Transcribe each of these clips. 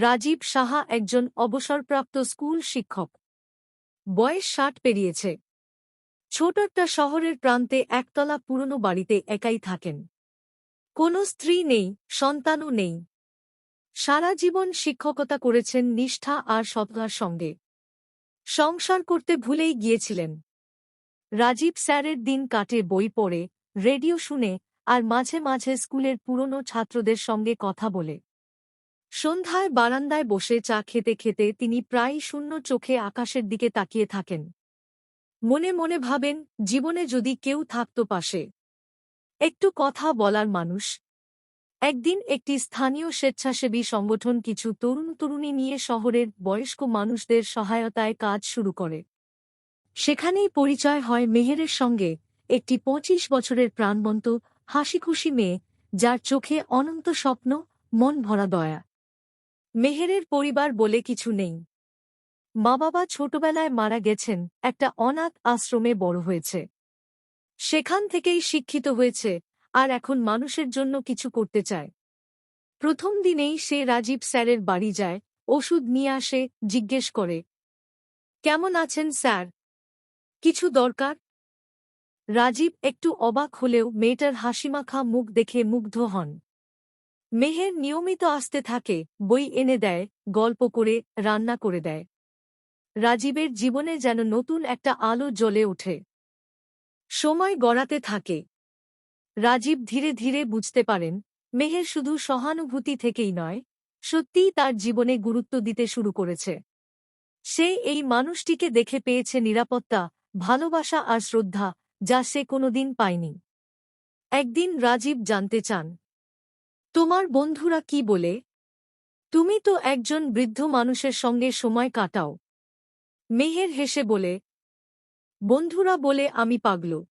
রাজীব সাহা একজন অবসরপ্রাপ্ত স্কুল শিক্ষক। বয়স ষাট পেরিয়েছে। ছোট একটা শহরের প্রান্তে একতলা পুরনো বাড়িতে একাই থাকেন। কোনো স্ত্রী নেই, সন্তানও নেই। সারা জীবন শিক্ষকতা করেছেন নিষ্ঠা আর সততার সঙ্গে। সংসার করতে ভুলেই গিয়েছিলেন। রাজীব স্যারের দিন কাটে, বই পড়ে, রেডিও শুনে, আর মাঝে মাঝে স্কুলের পুরনো ছাত্রদের সঙ্গে কথা বলে। সন্ধ্যায় বারান্দায় বসে চা খেতে খেতে তিনি প্রায় শূন্য চোখে আকাশের দিকে তাকিয়ে থাকেন। মনে মনে ভাবেন, জীবনে যদি কেউ থাকত পাশে। একটু কথা বলার মানুষ। একদিন একটি স্থানীয় স্বেচ্ছাসেবী সংগঠন কিছু তরুণ তরুণী নিয়ে শহরের বয়স্ক মানুষদের সহায়তায় কাজ শুরু করে। সেখানেই পরিচয় হয় মেহেরের সঙ্গে একটি পঁচিশ বছরের প্রাণবন্ত, হাসিখুশি মেয়ে, যার চোখে অনন্ত স্বপ্ন, মন ভরা দয়া। মেহেরের পরিবার বলে কিছু নেই। মা বাবা ছোটবেলায় মারা গেছেন, একটা অনাথ আশ্রমে বড় হয়েছে। সেখান থেকেই শিক্ষিত হয়েছে, আর এখন মানুষের জন্য কিছু করতে চায়। প্রথম দিনেই সে রাজীব স্যারের বাড়ি যায়, ওষুধ নিয়ে আসে, জিজ্ঞেস করে, কেমন আছেন স্যার? কিছু দরকার? রাজীব একটু অবাক হলেও মেয়েটার হাসিমাখা মুখ দেখে মুগ্ধ হন। মেহের নিয়মিত আসতে থাকে, বই এনে দেয়, গল্প করে, রান্না করে দেয়। রাজীবের জীবনে যেন নতুন একটা আলো জ্বলে ওঠে। সময় গড়াতে থাকে। রাজীব ধীরে ধীরে বুঝতে পারেন, মেহের শুধু সহানুভূতি থেকেই নয়, সত্যিই তার জীবনে গুরুত্ব দিতে শুরু করেছে। সে এই মানুষটিকে দেখে পেয়েছে নিরাপত্তা, ভালোবাসা আর শ্রদ্ধা, যা সে কোনোদিন পায়নি। একদিন রাজীব জানতে চান তোমার বন্ধুরা কি বলে? তুমি তো একজন বৃদ্ধ মানুষের সঙ্গে সময় কাটাও। মেহের হেসে বলে, বন্ধুরা বলে আমি পাগল।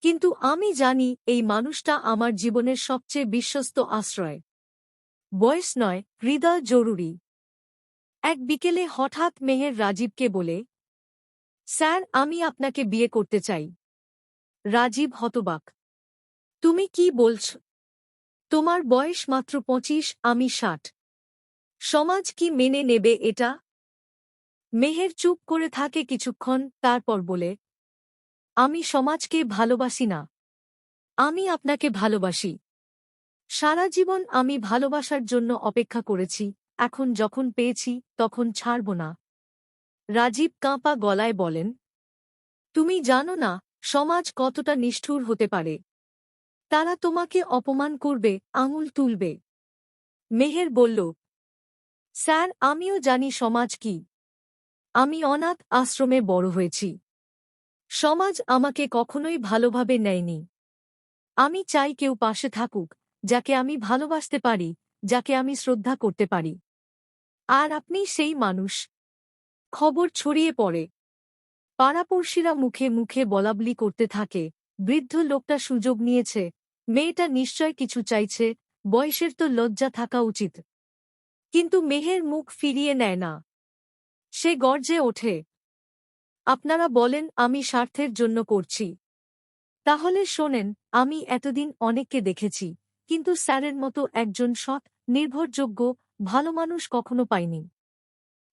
কিন্তু আমি জানি এই মানুষটা আমার জীবনের সবচেয়ে বিশ্বস্ত আশ্রয়। বয়স নয়, হৃদয় জরুরি। এক বিকেলে হঠাৎ মেহের রাজীবকে বলে, স্যার, আমি আপনাকে বিয়ে করতে চাই। রাজীব হতবাক, তুমি কি বলছ? তোমার বয়স মাত্র পঁচিশ, আমি ষাট। সমাজ কি মেনে নেবে এটা? মেহের চুপ করে থাকে কিছুক্ষণ, তারপর বলে, আমি সমাজকে ভালোবাসি না। আমি আপনাকে ভালোবাসি। সারা জীবন আমি ভালোবাসার জন্য অপেক্ষা করেছি, এখন যখন পেয়েছি, তখন ছাড়ব না। রাজীব কাঁপা গলায় বলেন, তুমি জানো না, সমাজ কতটা নিষ্ঠুর হতে পারে। তারা তোমাকে অপমান করবে, আঙুল তুলবে। মেহের বলল, স্যার, আমিও জানি সমাজ কি। আমি অনাথ আশ্রমে বড় হয়েছি। সমাজ আমাকে কখনোই ভালোভাবে নেয়নি। আমি চাই কেউ পাশে থাকুক, যাকে আমি ভালোবাসতে পারি, যাকে আমি শ্রদ্ধা করতে পারি। আর আপনি সেই মানুষ। খবর ছড়িয়ে পড়ে। পাড়াপড়শিরা মুখে মুখে বলাবলি করতে থাকে। বৃদ্ধ লোকটা সুযোগ নিয়েছে মেয়েটা নিশ্চয় কিছু চাইছে, বয়সের তো লজ্জা থাকা উচিত। কিন্তু মেহের মুখ ফিরিয়ে নেয় না। সে গর্জে ওঠে। আপনারা বলেন, আমি স্বার্থের জন্য করছি। তাহলে শোনেন, আমি এতদিন অনেককে দেখেছি, কিন্তু স্যারের মতো একজন সৎ, নির্ভরযোগ্য, ভালো মানুষ কখনো পাইনি।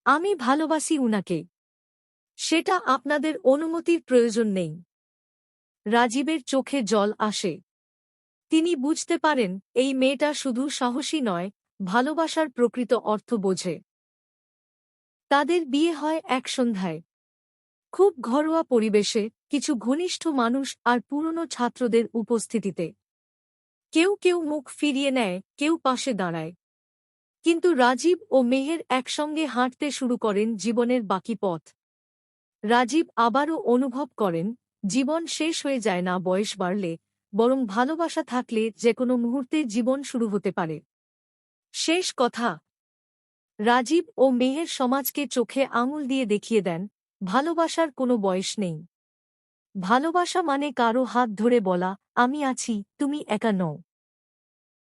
আমি ভালোবাসি উনাকে। সেটা আপনাদের অনুমতির প্রয়োজন নেই। রাজীবের চোখে জল আসে। তিনি বুঝতে পারেন, এই মেয়েটা শুধু সাহসী নয়, ভালোবাসার প্রকৃত অর্থ বোঝে। তাদের বিয়ে হয় এক সন্ধ্যায়। খুব ঘরোয়া পরিবেশে, কিছু ঘনিষ্ঠ মানুষ আর পুরনো ছাত্রদের উপস্থিতিতে। কেউ কেউ মুখ ফিরিয়ে নেয়, কেউ পাশে দাঁড়ায়। কিন্তু রাজীব ও মেহের একসঙ্গে হাঁটতে শুরু করেন জীবনের বাকি পথ। রাজীব আবারও অনুভব করেন, জীবন শেষ হয়ে যায় না, বয়স বাড়লে বরং ভালোবাসা থাকলে যে কোনো মুহূর্তে জীবন শুরু হতে পারে। শেষ কথা। রাজীব ও মেহের সমাজকে চোখে আঙুল দিয়ে দেখিয়ে দেন, ভালোবাসার কোনো বয়স নেই। ভালোবাসা মানে কারও হাত ধরে বলা, আমি আছি, তুমি একা নও।